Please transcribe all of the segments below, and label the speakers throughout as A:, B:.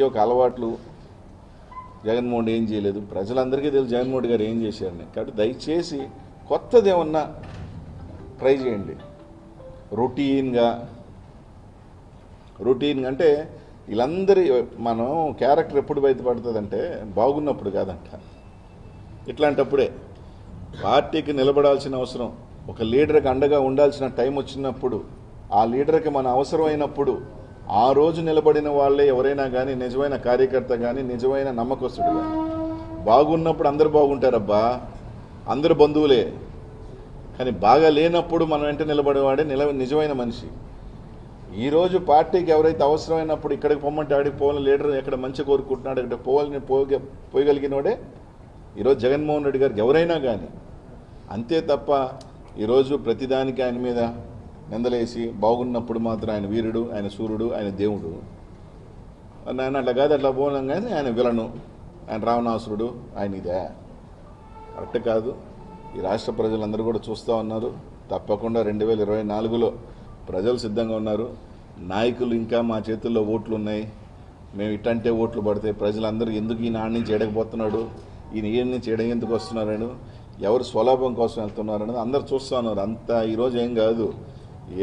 A: ఇవి ఒక అలవాట్లు జగన్మోహన్ ఏం చేయలేదు. ప్రజలందరికీ తెలుసు జగన్మోహన్ గారు ఏం చేశారని కాబట్టి దయచేసి కొత్తది ఏమన్నా ట్రై చేయండి. రొటీన్గా రొటీన్ అంటే వీళ్ళందరి మనం క్యారెక్టర్ ఎప్పుడు బయటపడుతుందంటే బాగున్నప్పుడు కాదంట. ఇట్లాంటప్పుడే పార్టీకి నిలబడాల్సిన అవసరం ఒక లీడర్కి అండగా ఉండాల్సిన టైం వచ్చినప్పుడు ఆ లీడర్కి మన అవసరమైనప్పుడు ఆ రోజు నిలబడిన వాళ్ళే ఎవరైనా కానీ నిజమైన కార్యకర్త కానీ నిజమైన నమ్మకస్తుడు కానీ బాగున్నప్పుడు అందరు బాగుంటారబ్బా. అందరు బంధువులే. కానీ బాగా లేనప్పుడు మనం వెంట నిలబడేవాడే నిల నిజమైన మనిషి. ఈరోజు పార్టీకి ఎవరైతే అవసరమైనప్పుడు ఇక్కడికి పొమ్మంటే ఆడికి పోవాలని లీడర్ ఎక్కడ మంచి కోరుకుంటున్నాడు ఇక్కడ పోవాలని పోగ పోయగలిగినోడే ఈరోజు జగన్మోహన్ రెడ్డి గారికి ఎవరైనా కానీ అంతే తప్ప ఈరోజు ప్రతిదానికి ఆయన మీద నిందలేసి బాగున్నప్పుడు మాత్రం ఆయన వీరుడు ఆయన సూర్యుడు ఆయన దేవుడు. ఆయన అట్లా కాదు అట్లా పోలం కానీ ఆయన విలను. ఆయన రావణాసురుడు ఆయన ఇదే. కరెక్ట్ కాదు. ఈ రాష్ట్ర ప్రజలందరూ కూడా చూస్తూ ఉన్నారు. తప్పకుండా రెండు వేల ఇరవై నాలుగులో ప్రజలు సిద్ధంగా ఉన్నారు. నాయకులు ఇంకా మా చేతుల్లో ఓట్లు ఉన్నాయి. మేము ఇట్టంటే ఓట్లు పడితే ప్రజలందరూ ఎందుకు ఈయన ఆడి నుంచి ఎడకపోతున్నాడు ఈయన ఈయన నుంచి ఎందుకు వస్తున్నారని? ఎవరు స్వలాభం కోసం వెళ్తున్నారనేది అందరు చూస్తూ ఉన్నారు. అంత ఈరోజు ఏం కాదు.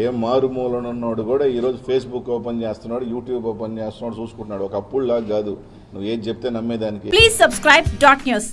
A: ఏ మారుమూలన ఉన్నాడు కూడా ఈరోజు ఫేస్బుక్ ఓపెన్ చేస్తున్నాడు యూట్యూబ్ ఓపెన్ చేస్తున్నాడు చూసుకుంటున్నాడు. ఒకప్పుడు లాగా కాదు. నువ్వు ఏది చెప్తే నమ్మేదానికి.
B: Please subscribe dot news